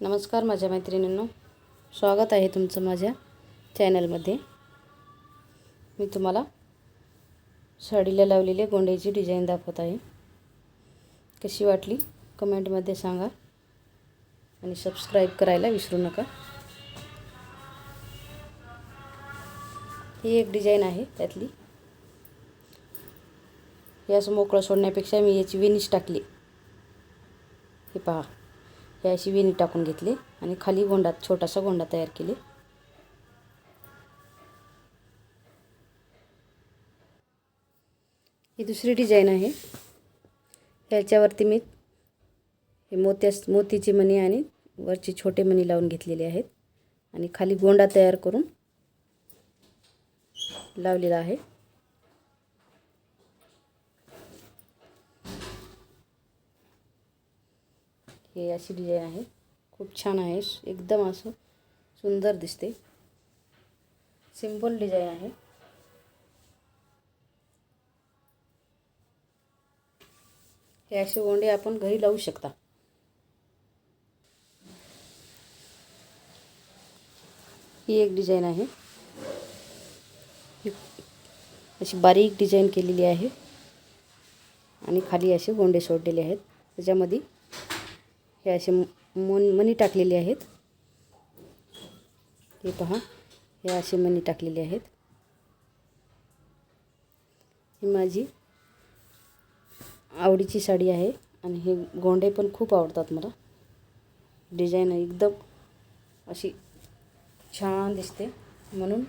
नमस्कार माझ्या मैत्रिणींनो. स्वागत आहे तुमचं माझ्या चॅनलमध्ये. मी तुम्हाला साडीला लावलेल्या गोंड्याची डिझाईन दाखवत आहे. कशी वाटली? कमेंटमध्ये सांगा. आणि सबस्क्राईब करायला विसरू नका. ही एक डिझाईन आहे त्यातली. हे असं मोकळं सोडण्यापेक्षा मी याची विनिश टाकली. हे पहा. हे अशी वेणी टाकून घेतली आणि खाली गोंडा छोटासा गोंडा तयार केले. ही दुसरी डिझाईन आहे. ह्याच्यावरती मी हे मोत्या मोतीची मणी आणि वरची छोटे मणी लावून घेतलेले आहेत. आणि खाली गोंडा तयार करून लावलेला आहे. हे अशी डिझाईन आहे. खूप छान आहे. एकदम असं सुंदर दिसते. सिंपल डिझाईन आहे. हे असे गोंडे आपण घरी लावू शकता. ही एक डिझाईन आहे. ही अशी बारीक डिझाईन केलेली आहे. आणि खाली असे गोंडे सोडलेले आहेत. त्याच्यामध्ये हे असे मन मणी टाकलेले आहेत. हे पहा हे असे मणी टाकलेले आहेत. ही माझी आवडीची साडी आहे आणि हे गोंडे पण खूप आवडतात मला. डिझाईन एकदम अशी छान दिसते. म्हणून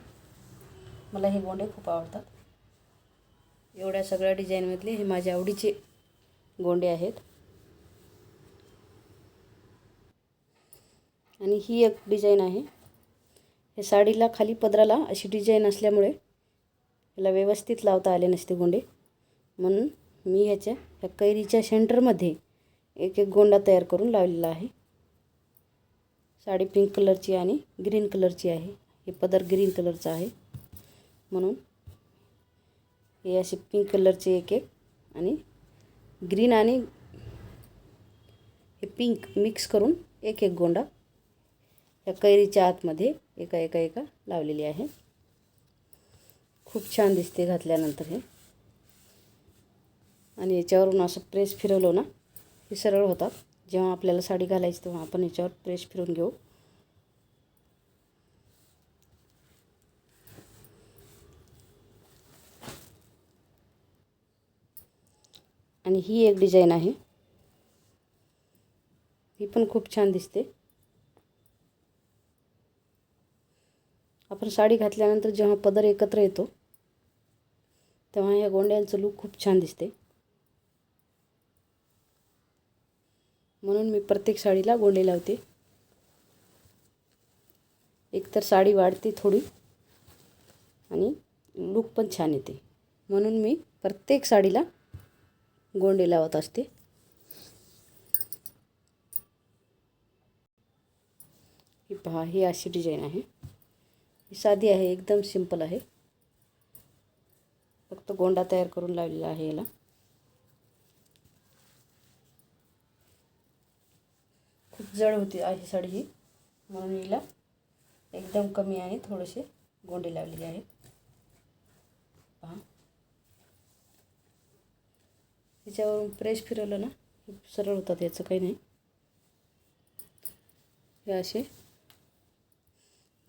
मला हे गोंडे खूप आवडतात. एवढ्या सगळ्या डिझाईनमधले हे माझ्या आवडीचे गोंडे आहेत. आणि ही एक डिझाईन आहे. हे साडीला खाली पदराला अशी डिझाईन असल्यामुळे याला व्यवस्थित लावता आले नसते गोंडे. म्हणून मी ह्याच्या ह्या कैरीच्या सेंटरमध्ये एक एक गोंडा तयार करून लावलेला आहे. साडी पिंक कलरची आणि ग्रीन कलरची आहे. हे पदर ग्रीन कलरचा आहे. म्हणून हे असे पिंक कलरचे एक एक आणि ग्रीन आणि हे पिंक मिक्स करून एक एक गोंडा या कैरीच्या आतमध्ये एका एका एका लावलेली आहे. खूप छान दिसते घातल्यानंतर हे. आणि याच्यावरून असं प्रेस फिरवलं ना हे सरळ होतात. जेव्हा आपल्याला साडी घालायची तेव्हा आपण याच्यावर प्रेस फिरून घेऊ. आणि ही एक डिझाईन आहे. ही पण खूप छान दिसते. आपण साडी घातल्यानंतर जेव्हा पदर एकत्र येतो तेव्हा या गोंड्यांचं लूक खूप छान दिसते. म्हणून मी प्रत्येक साडीला गोंडे लावते. एकतर साडी वाढते थोडी आणि लूक पण छान येते. म्हणून मी प्रत्येक साडीला गोंडे लावत असते. ही पहा ही अशी डिझाईन आहे. ही साधी आहे एकदम सिंपल आहे. फक्त गोंडा तयार करून लावलेला आहे याला. खूप जड होती आहे साडी ही. म्हणून हिला एकदम कमी आहे थोडेसे गोंडे लावलेले आहेत. पहा. त्याच्यावरून प्रेस फिरवलं ना सरळ होतात याचं काही नाही. हे असे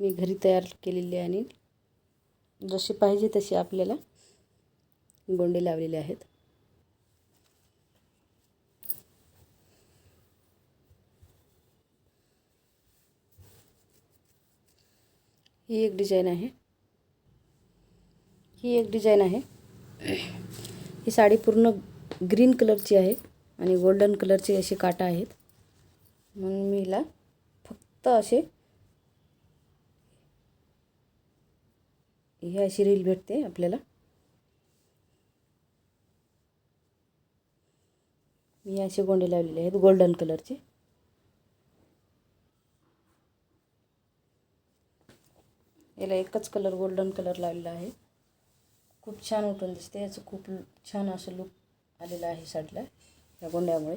मी घरी तयार केलेले आणि जसे पाहिजे तसे आपल्याला गोंडे लावलेले आहेत. ही एक डिझाईन आहे. ही एक डिझाईन आहे. ही साडी पूर्ण ग्रीन कलरची आहे आणि गोल्डन कलरचे असे काटा आहेत. म्हणून मी हिला फक्त असे ही अशी रील भेटते आपल्याला. मी असे गोंडे लावलेले आहेत गोल्डन कलरचे याला एकच कलर गोल्डन कलर लावलेला आहे. खूप छान उठून दिसते. याचं खूप छान असं लुक आलेलं आहे साडीला या गोंड्यामुळे.